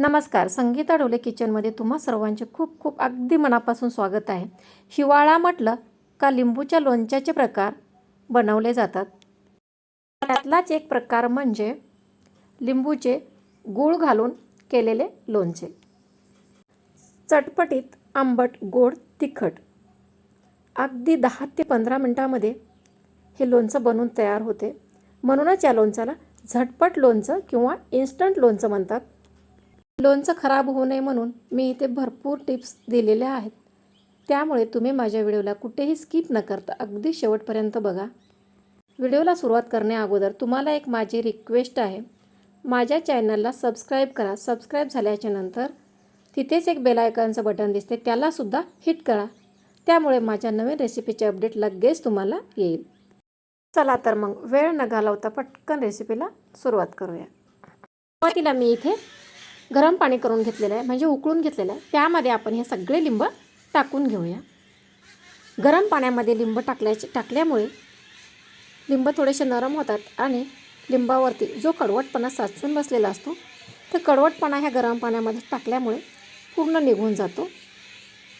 नमस्कार संगीता डोले किचनमध्ये तुम्हा सर्वांचे खूप खूप अगदी मनापासून स्वागत आहे. हिवाळा म्हटलं का लिंबूच्या लोणच्याचे प्रकार बनवले जातात? त्यातलाच एक प्रकार म्हणजे लिंबूचे गूळ घालून केलेले लोणचे. चटपटीत आंबट गोड तिखट. अगदी दहा ते पंधरा मिनटामध्ये हे लोणचं बनवून तयार होते. म्हणूनच या लोणच्याला झटपट लोणचं किंवा इन्स्टंट लोणचं म्हणतात. लोणचं खराब होऊ नये म्हणून मी इथे भरपूर टिप्स दिलेल्या आहेत. त्यामुळे तुम्ही माझ्या व्हिडिओला कुठेही स्किप न करता अगदी शेवटपर्यंत बघा. व्हिडिओला सुरुवात करण्याअगोदर तुम्हाला एक माझी रिक्वेस्ट आहे. माझ्या चॅनलला सबस्क्राईब करा. सबस्क्राईब झाल्याच्यानंतर तिथेच एक बेलायकनचं बटन दिसते. त्यालासुद्धा हिट करा. त्यामुळे माझ्या नवीन रेसिपीचे अपडेट लगेच तुम्हाला येईल. चला तर मग वेळ न घालवता पटकन रेसिपीला सुरुवात करूया. सुरुवातीला मी इथे गरम पाणी करून घेतलेलं आहे म्हणजे उकळून घेतलेलं आहे. त्यामध्ये आपण हे सगळे लिंब टाकून घेऊया. गरम पाण्यामध्ये लिंब टाकल्याचे टाकल्यामुळे लिंब थोडेसे नरम होतात आणि लिंबावरती जो कडवटपणा साचून बसलेला असतो तर कडवटपणा ह्या गरम पाण्यामध्ये टाकल्यामुळे पूर्ण निघून जातो.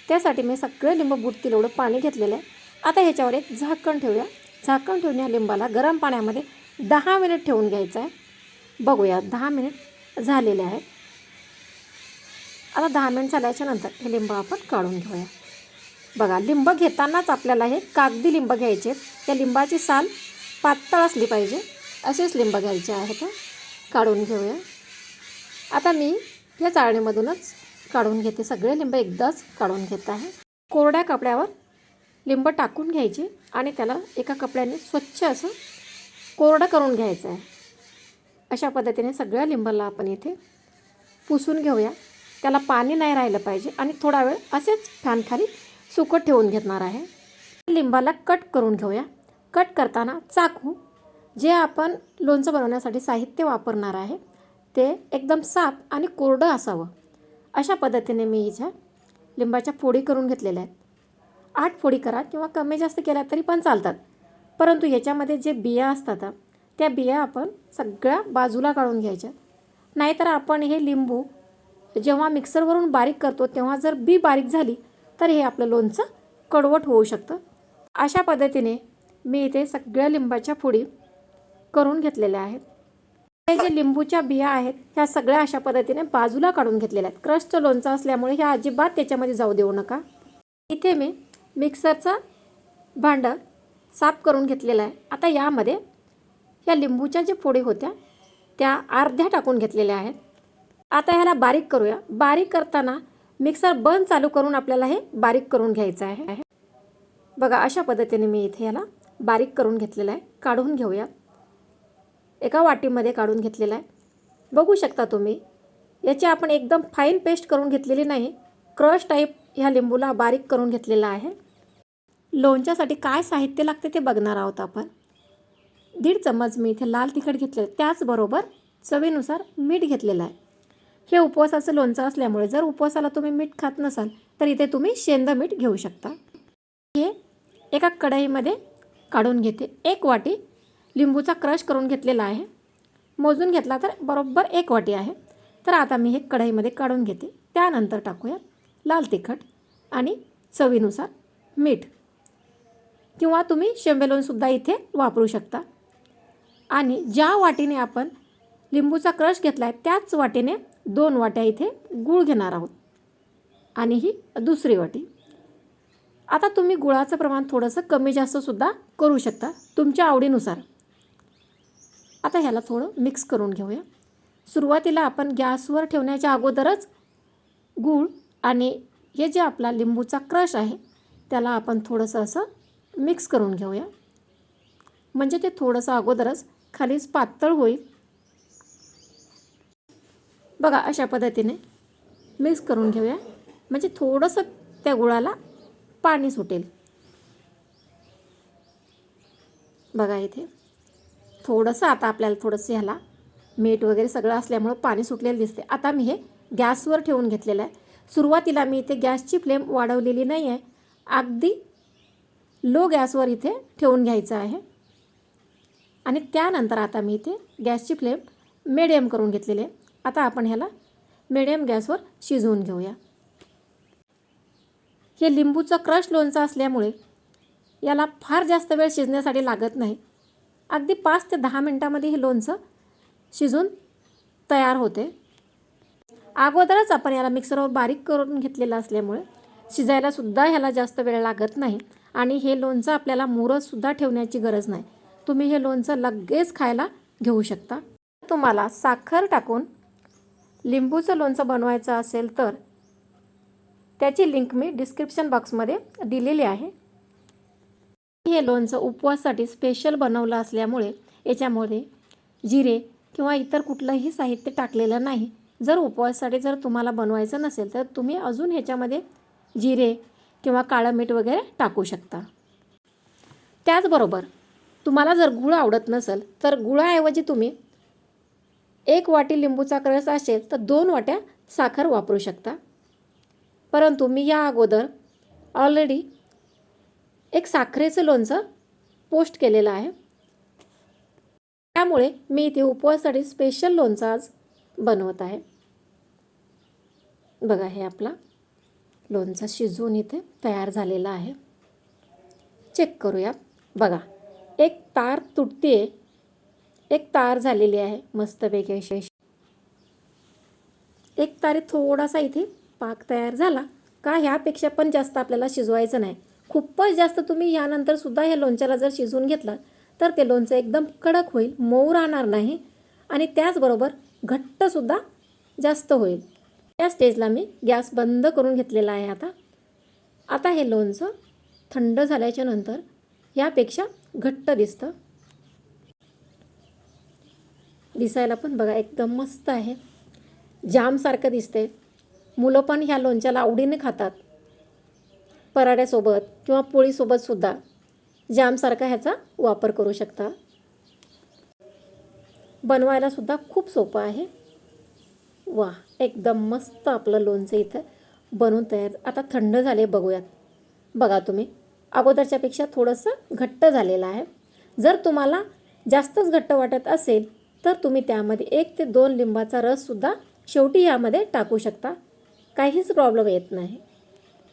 त्यासाठी मी सगळे लिंब बुडतील एवढं पाणी घेतलेलं आहे. आता ह्याच्यावर एक झाकण ठेवूया. झाकण ठेवून ह्या लिंबाला गरम पाण्यामध्ये दहा मिनिट ठेवून घ्यायचं आहे. बघूया दहा मिनिट झालेले आहेत. आता दहा मिनिट झाल्याच्यानंतर हे लिंब आपण काढून घेऊया. बघा लिंब घेतानाच आपल्याला हे कागदी लिंब घ्यायचे. त्या लिंबाची साल पातळ असली पाहिजे. असेच लिंब घ्यायचे आहेत. काढून घेऊया. आता मी या चाळणीमधूनच काढून घेते सगळे लिंब. एकदाच काढून घेत आहे. कोरड्या कपड्यावर लिंब टाकून घ्यायची आणि त्याला एका कपड्याने स्वच्छ असं कोरडं करून घ्यायचं आहे. अशा पद्धतीने सगळ्या लिंबाला आपण इथे पुसून घेऊया. त्याला पाणी नाही राहिलं पाहिजे आणि थोडा वेळ असेच फॅनखाली सुकट ठेवून घेणार आहे. लिंबाला कट करून घेऊया. कट करताना चाकू जे आपण लोणचं बनवण्यासाठी साहित्य वापरणार आहे ते एकदम साफ आणि कोरडं असावं. अशा पद्धतीने मी हिच्या लिंबाच्या फोडी करून घेतलेल्या आहेत. आठ फोडी करा किंवा कमी जास्त केल्या तरी पण चालतात. परंतु ह्याच्यामध्ये जे बिया असतात त्या बिया आपण सगळ्या बाजूला काढून घ्यायच्या. नाहीतर आपण हे लिंबू जेव्हा मिक्सरवरून बारीक करतो तेव्हा जर बी बारीक झाली तर हे आपलं लोणचं कडवट होऊ शकतं. अशा पद्धतीने मी इथे सगळ्या लिंबाच्या फोडी करून घेतलेल्या आहेत. हे जे लिंबूच्या बिया आहेत ह्या सगळ्या अशा पद्धतीने बाजूला काढून घेतलेल्या आहेत. क्रशचं लोणचं असल्यामुळे ह्या अजिबात त्याच्यामध्ये जाऊ देऊ नका. इथे मी मिक्सरचा भांडं साफ करून घेतलेलं आहे. आता यामध्ये या लिंबूच्या ज्या फोडी होत्या त्या अर्ध्या टाकून घेतलेल्या आहेत. आता ह्याला बारीक करूया. बारीक करताना मिक्सर बंद चालू करून आपल्याला हे बारीक करून घ्यायचं आहे. बघा अशा पद्धतीने मी इथे याला बारीक करून घेतलेलं आहे. काढून घेऊया. एका वाटीमध्ये काढून घेतलेला आहे. बघू शकता तुम्ही याची आपण एकदम फाईन पेस्ट करून घेतलेली नाही. क्रश टाईप ह्या लिंबूला बारीक करून घेतलेला आहे. लोणच्यासाठी काय साहित्य लागते ते बघणार आहोत आपण. दीड चम्मच मी इथे लाल तिखट घेतलेलं त्याचबरोबर चवीनुसार मीठ घेतलेलं आहे. हे उपवासाचं लोणचं असल्यामुळे जर उपवासाला तुम्ही मीठ खात नसाल तर इथे तुम्ही शेंद मीठ घेऊ शकता. हे एका कढईमध्ये काढून घेते. एक वाटी लिंबूचा क्रश करून घेतलेला आहे. मोजून घेतला तर बरोबर एक वाटी आहे. तर आता मी हे कढईमध्ये काढून घेते. त्यानंतर टाकूया लाल तिखट आणि चवीनुसार मीठ. किंवा तुम्ही शेंबेलोनसुद्धा इथे वापरू शकता. आणि ज्या वाटीने आपण लिंबूचा क्रश घेतला आहे त्याच वाटीने दोन वाट्या इथे गूळ घेणार आहोत. आणि ही दुसरी वाटी. आता तुम्ही गुळाचं प्रमाण थोडंसं कमी जास्तसुद्धा करू शकता तुमच्या आवडीनुसार. आता ह्याला थोडं मिक्स करून घेऊया. सुरुवातीला आपण गॅसवर ठेवण्याच्या अगोदरच गूळ आणि हे जे आपला लिंबूचा क्रश आहे त्याला आपण थोडंसं असं मिक्स करून घेऊया. म्हणजे ते थोडंसं अगोदरच खालीच पातळ होईल. बघा अशा पद्धतीने मिक्स करून घेऊया. म्हणजे थोडंसं त्या गुळाला पाणी सुटेल. बघा इथे. थोडंसं आता आपल्याला थोडंसं ह्याला मीठ वगैरे सगळं असल्यामुळं पाणी सुटलेलं दिसते आता मी हे गॅसवर ठेवून घेतलेलं आहे. सुरुवातीला मी इथे गॅसची फ्लेम वाढवलेली नाही आहे अगदी लो गॅसवर इथे ठेवून घ्यायचं आहे. आणि त्यानंतर आता मी इथे गॅसची फ्लेम मिडियम करून घेतलेली आहे. आता आपण ह्याला मिडियम गॅसवर शिजवून घेऊया. हे लिंबूचं क्रश लोणचं असल्यामुळे याला फार जास्त वेळ शिजण्यासाठी लागत नाही. अगदी पाच ते दहा मिनटामध्ये हे लोणचं शिजून तयार होते. अगोदरच आपण याला मिक्सरवर बारीक करून घेतलेलं असल्यामुळे शिजायलासुद्धा ह्याला जास्त वेळ लागत नाही आणि हे लोणचं आपल्याला मुरतसुद्धा ठेवण्याची गरज नाही. तुम्ही हे लोणचं लगेच खायला घेऊ शकता. तुम्हाला साखर टाकून लिंबूचं लोणचं बनवायचं असेल तर त्याची लिंक मी डिस्क्रिप्शन बॉक्समध्ये दिलेली आहे. हे लोणचं उपवासासाठी स्पेशल बनवलं असल्यामुळे याच्यामध्ये जिरे किंवा इतर कुठलंही साहित्य टाकलेलं नाही. जर उपवासासाठी जर तुम्हाला बनवायचं नसेल तर तुम्ही अजून ह्याच्यामध्ये जिरे किंवा काळं मीठ वगैरे टाकू शकता. त्याचबरोबर तुम्हाला जर गुळ आवडत नसेल तर गुळाऐवजी तुम्ही एक वाटी लिंबूचा रस असेल तर दोन वाट्या साखर वापरू शकता. परंतु मी या अगोदर ऑलरेडी एक साखरेचं लोणचं पोस्ट केलेलं आहे. त्यामुळे मी इथे उपवासासाठी स्पेशल लोणचं आज बनवत आहे. बघा हे आपला लोणचं शिजवून इथे तयार झालेला आहे. चेक करूया. बघा एक तार तुटते एक तार झालेली आहे मस्तपैकी अशी. एक तारे थोडासा इथे पाक तयार झाला. का ह्यापेक्षा पण जास्त आपल्याला शिजवायचं नाही. खूपच जास्त तुम्ही ह्यानंतर सुद्धा ह्या लोणच्याला जर शिजवून घेतलं तर ते लोणचं एकदम कडक होईल मऊ राहणार नाही आणि त्याचबरोबर घट्टसुद्धा जास्त होईल. त्या स्टेजला मी गॅस बंद करून घेतलेला आहे आता. आता हे लोणचं थंड झाल्याच्यानंतर यापेक्षा घट्ट दिसतं. दिसायला पण बघा एकदम मस्त आहे. जामसारखं दिसते मुलं पण ह्या लोणच्याला आवडीने खातात. पराठ्यासोबत किंवा पोळीसोबतसुद्धा जामसारखा ह्याचा वापर करू शकता. बनवायलासुद्धा खूप सोपं आहे. वा एकदम मस्त आपलं लोणचं इथं बनवून तयार. आता थंड झाले बघूयात. बघा तुम्ही अगोदरच्यापेक्षा थोडंसं घट्ट झालेलं आहे. जर तुम्हाला जास्तच घट्ट वाटत असेल तर तुम्ही त्यामध्ये एक ते दोन लिंबाचा रससुद्धा शेवटी यामध्ये टाकू शकता. काहीच प्रॉब्लेम येत नाही.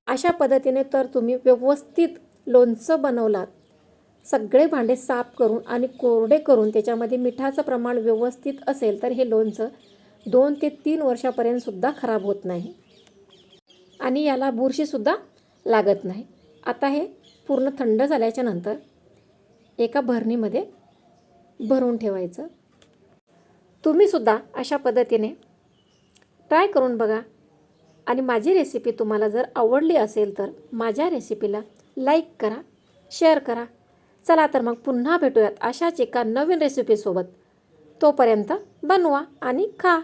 अशा पद्धतीने तर तुम्ही व्यवस्थित लोणचं बनवलात. सगळे भांडे साफ करून आणि कोरडे करून त्याच्यामध्ये मिठाचं प्रमाण व्यवस्थित असेल तर हे लोणचं दोन ते तीन वर्षापर्यंतसुद्धा खराब होत नाही. आणि याला बुरशीसुद्धा लागत नाही. आता हे पूर्ण थंड झाल्याच्यानंतर एका भरणीमध्ये भरून ठेवायचं. तुम्हीसुद्धा अशा पद्धतीने ट्राय करून बघा. आणि माझी रेसिपी तुम्हाला जर आवडली असेल तर माझ्या रेसिपीला लाईक करा शेअर करा. चला तर मग पुन्हा भेटूयात अशाच एका नवीन रेसिपीसोबत तोपर्यंत बनवा आणि खा.